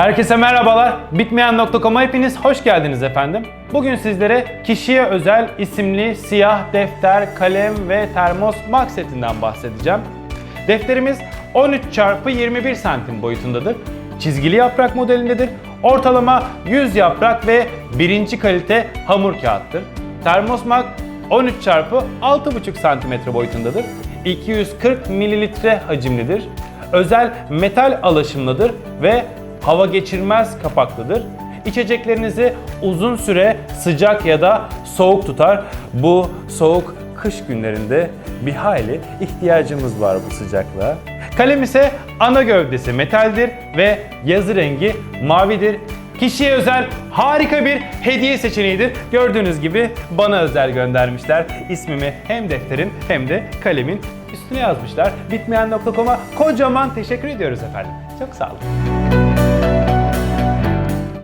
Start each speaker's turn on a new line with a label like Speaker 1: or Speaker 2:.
Speaker 1: Herkese merhabalar. Bitmeyen.com'a hepiniz hoş geldiniz efendim. Bugün sizlere kişiye özel isimli siyah defter, kalem ve termos max setinden bahsedeceğim. Defterimiz 13 çarpı 21 santim boyutundadır. Çizgili yaprak modelindedir. Ortalama 100 yaprak ve birinci kalite hamur kağıttır. Termos Max 13 çarpı 6,5 santimetre boyutundadır. 240 mililitre hacimlidir. Özel metal alaşımlıdır ve hava geçirmez kapaklıdır. İçeceklerinizi uzun süre sıcak ya da soğuk tutar. Bu soğuk kış günlerinde bir hayli ihtiyacımız var bu sıcaklığa. Kalem ise ana gövdesi metaldir ve yazı rengi mavidir. Kişiye özel harika bir hediye seçeneğidir. Gördüğünüz gibi bana özel göndermişler. İsmimi hem defterin hem de kalemin üstüne yazmışlar. Bitmeyen.com'a kocaman teşekkür ediyoruz efendim. Çok sağ olun.